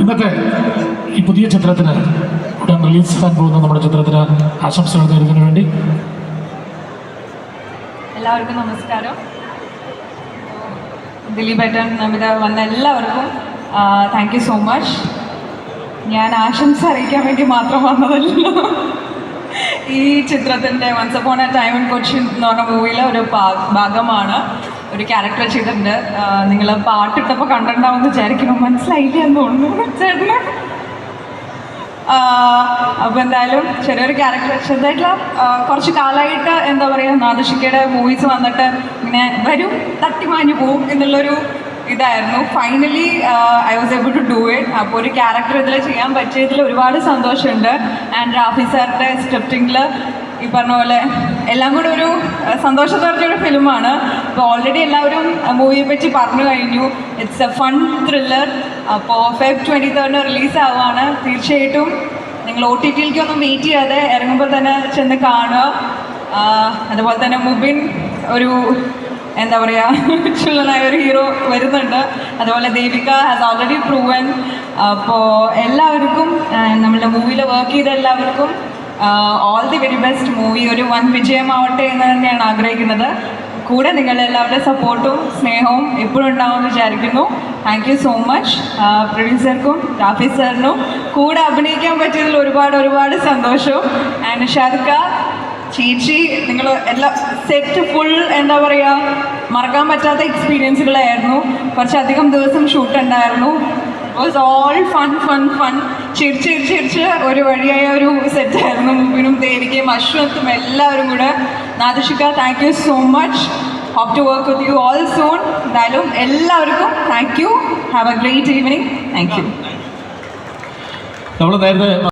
ഇന്നത്തെ ഈ പുതിയ ചിത്രത്തിന് ഉടൻ റിലീസ് ചെയ്യാൻ പോകുന്ന നമ്മുടെ ചിത്രത്തിന് ആശംസകൾ നേരുന്നതിന് വേണ്ടി. എല്ലാവർക്കും നമസ്കാരം. ദിലീപേട്ടൻ നമിത വന്ന എല്ലാവർക്കും താങ്ക് യു സോ മച്ച് ഞാൻ ആശംസ അറിയിക്കാൻ വേണ്ടി മാത്രം വന്നതല്ലോ. ഈ ചിത്രത്തിന്റെ once upon a time in Cochin എന്ന് പറഞ്ഞ മൂവിയിലെ ഒരു ഭാഗമാണ്. ഒരു ക്യാരക്ടർ ചെയ്തിട്ടുണ്ട് നിങ്ങൾ പാട്ടിട്ടപ്പോൾ കണ്ടിട്ടുണ്ടാവുമെന്ന് വിചാരിക്കണം മനസ്സിലായില്ല എന്ന് തോന്നുന്നു. ചേട്ടന്? അപ്പോൾ എന്തായാലും ചെറിയൊരു ക്യാരക്ടർ ചെറുതായിട്ടുള്ള കുറച്ച് കാലമായിട്ട് എന്താ പറയുക നാദശിക്കയുടെ മൂവീസ് വന്നിട്ട് ഇങ്ങനെ വരും തട്ടിമാഞ്ഞു പോവും എന്നുള്ളൊരു ഇതായിരുന്നു. Finally I was able to do it അപ്പോൾ ഒരു ക്യാരക്ടർ ഇതിൽ ചെയ്യാൻ പറ്റിയതിൽ ഒരുപാട് സന്തോഷമുണ്ട്. ആൻഡ് റാഫി സാറിന്റെ സ്ക്രിപ്റ്റിങ്ങിൽ ഈ പറഞ്ഞ പോലെ എല്ലാം കൂടെ ഒരു സന്തോഷത്തോടെ ഒരു ഫിലിമാണ് അപ്പോൾ ഓൾറെഡി എല്ലാവരും മൂവിയെ പറ്റി പറഞ്ഞു കഴിഞ്ഞു. ഇറ്റ്സ് എ ഫൺ ത്രില്ലർ അപ്പോൾ ഫെബ് ട്വന്റി തേർഡിന് റിലീസ് ആവുകയാണ് തീർച്ചയായിട്ടും നിങ്ങൾ ഒ ടി ടിയിലേക്ക് ഒന്നും വെയിറ്റ് ചെയ്യാതെ ഇറങ്ങുമ്പോൾ തന്നെ ചെന്ന് കാണുക. അതുപോലെ തന്നെ മുബിൻ ഒരു എന്താ പറയുക ചുള്ളനായ ഒരു ഹീറോ വരുന്നുണ്ട്. അതുപോലെ ദേവിക ഹാസ് ഓൾറെഡി പ്രൂവൻ അപ്പോൾ എല്ലാവർക്കും നമ്മളുടെ മൂവിയിൽ വർക്ക് ചെയ്ത എല്ലാവർക്കും all the very best movie ഒരു വൻ വിജയമാവട്ടെ എന്ന് തന്നെയാണ് ആഗ്രഹിക്കുന്നത്. കൂടെ നിങ്ങളുടെ എല്ലാവരുടെ സപ്പോർട്ടും സ്നേഹവും എപ്പോഴും ഉണ്ടാവുമെന്ന് വിചാരിക്കുന്നു. താങ്ക് യു സോ മച്ച് പ്രൊഡ്യൂസർക്കും റാഫി സാറിനും കൂടെ അഭിനയിക്കാൻ പറ്റിയതിൽ ഒരുപാട് ഒരുപാട് സന്തോഷവും ആൻഡ് ഷാദിക്ക ചേച്ചി നിങ്ങൾ എല്ലാ സെറ്റ് ഫുൾ എന്താ പറയുക മറക്കാൻ പറ്റാത്ത എക്സ്പീരിയൻസുകളായിരുന്നു കുറച്ചധികം ദിവസം ഷൂട്ട് ഉണ്ടായിരുന്നു. Was all fun fun fun ചിരിച്ച് ചിരിച്ച് ചിരിച്ച് ഒരു വഴിയായ ഒരു സെറ്റായിരുന്നു മുമ്പിനും ദേവികയും അശ്വത്തും എല്ലാവരും കൂടെ നാദശിക്ക thank you so much hope to work with you all soon എന്തായാലും എല്ലാവർക്കും thank you have a great evening thank you നമ്മൾ നേരത്തെ